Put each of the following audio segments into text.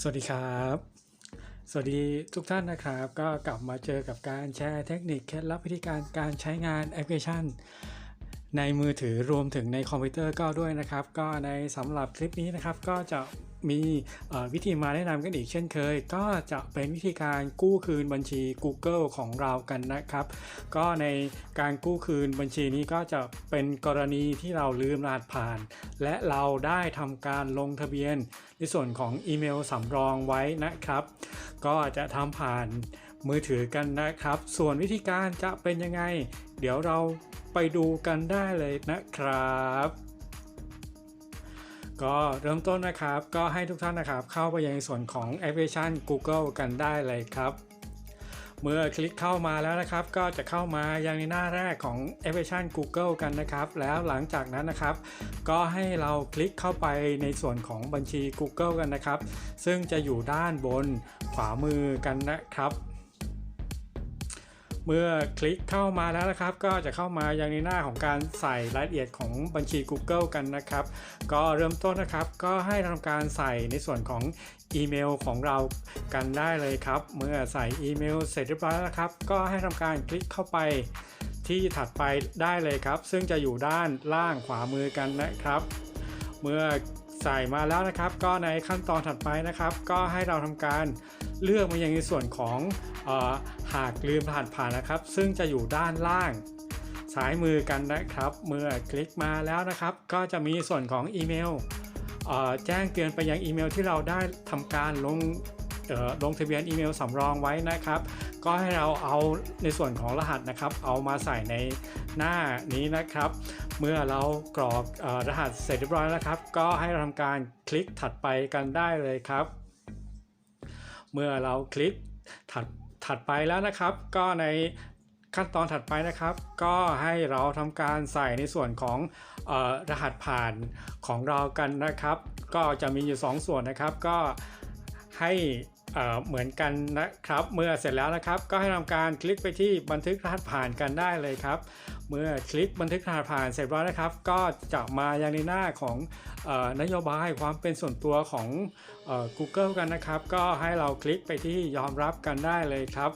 สวัสดีครับ สวัสดีทุกท่านนะครับ ก็กลับมาเจอกับการแชร์เทคนิคเคล็ดลับวิธีการการใช้งานแอปพลิเคชัน ในมือถือรวมถึงในคอมพิวเตอร์ก็ด้วยนะครับ ก็ในสำหรับคลิปนี้นะครับก็จะ มีวิธีมาแนะนำกันอีกเช่นเคย ก็จะเป็นวิธีการกู้คืนบัญชี Google ของเรากันนะครับ ก็ในการกู้คืนบัญชีนี้ก็จะเป็นกรณีที่เราลืมรหัสผ่าน และเราได้ทำการลงทะเบียนในส่วนของอีเมลสำรองไว้นะครับ ก็จะทำผ่านมือถือกันนะครับ ส่วนวิธีการจะเป็นยังไง เดี๋ยวเราไปดูกันได้เลยนะครับ ก็เริ่มต้นนะครับ ก็ให้ทุกท่านนะครับ เข้าไปยังส่วนของแอปพลิเคชัน Google กันได้เลยครับ เมื่อคลิกเข้ามาแล้วนะครับ ก็จะเข้ามายังในหน้าแรกของแอปพลิเคชัน Google กันนะครับ แล้วหลังจากนั้นนะครับ ก็ให้เราคลิกเข้าไปในส่วนของบัญชี Google กันนะครับ ซึ่งจะอยู่ด้านบนขวามือกันนะครับ เมื่อคลิกเข้ามาแล้วนะครับ ก็จะเข้ามายังในหน้าของการใส่รายละเอียดของบัญชี Google กันนะครับ ก็เริ่มต้นนะครับก็ให้ทำการใส่ในส่วนของอีเมลของเรากันได้เลยครับ เมื่อใส่อีเมลเสร็จเรียบร้อยแล้วนะครับ ก็ให้ทำการคลิกเข้าไปที่ถัดไปได้เลยครับ ซึ่งจะอยู่ด้านล่างขวามือกันนะครับ เมื่อ ใส่มาแล้วนะครับ ก็ในขั้นตอนถัดไปนะครับ ก็ให้เราทำการเลือกมายังในส่วนของออหากลืมผ่านผ่านนะครับ ซึ่งจะอยู่ด้านล่างซ้ายมือกันนะครับ เมื่อคลิกมาแล้วนะครับ ก็จะมีส่วนของอีเมลแจ้งเตือนไปยังอีเมลที่เราได้ทำการลงลงทะเบียนอีเมลสำรองไว้นะครับ ก็ให้เราเอาในส่วนของรหัสนะครับ เอามาใส่ในหน้านี้นะครับ เมื่อเรากรอกรหัสเสร็จเรียบร้อยแล้วครับ ก็ให้เราทำการคลิกถัดไปกันได้เลยครับ เมื่อเราคลิกถัดถัดไปแล้วนะครับ ก็ในขั้นตอนถัดไปนะครับ ก็ให้เราทำการใส่ในส่วนของออรหัสผ่านของเรากันนะครับ ก็จะมีอยู่ 2 ส่วนนะครับ ก็ให้ เหมือนกันนะครับ เมื่อเสร็จแล้วนะครับ ก็ให้ทำการคลิกไปที่บันทึกรหัสผ่านกันได้เลยครับ เมื่อคลิกบันทึกรหัสผ่านเสร็จแล้วนะครับ ก็จะมายังในหน้าของออนโยบายความเป็นส่วนตัวของอ Google กันนะครับ ก็ให้เราคลิกไปที่ยอมรับกันได้เลยครับ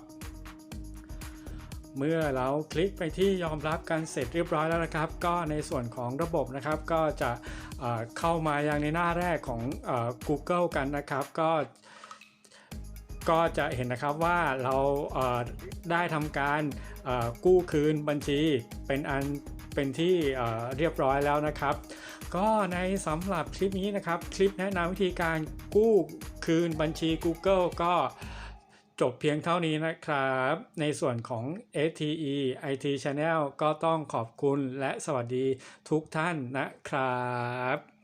เมื่อเราคลิกไปที่ยอมรับกันเสร็จเรียบร้อยแล้วนะครับ ก็ในส่วนของระบบนะครับก็จะเข้ามายังในหน้าแรกของอ Google กันนะครับ ก็ ก็จะเห็นนะครับว่าเราเได้ทำการกู้คืนบัญชีเป็นอันเป็นที่เอ่อเรียบร้อยแล้วนะครับ ก็ในสำหรับคลิปนี้นะครับ คลิปแนะนำวิธีการกู้คืนบัญชี Google ก็จบเพียงเท่านี้นะครับ ในส่วนของ ATE IT Channel ก็ต้องขอบคุณและสวัสดีทุกท่านนะครับ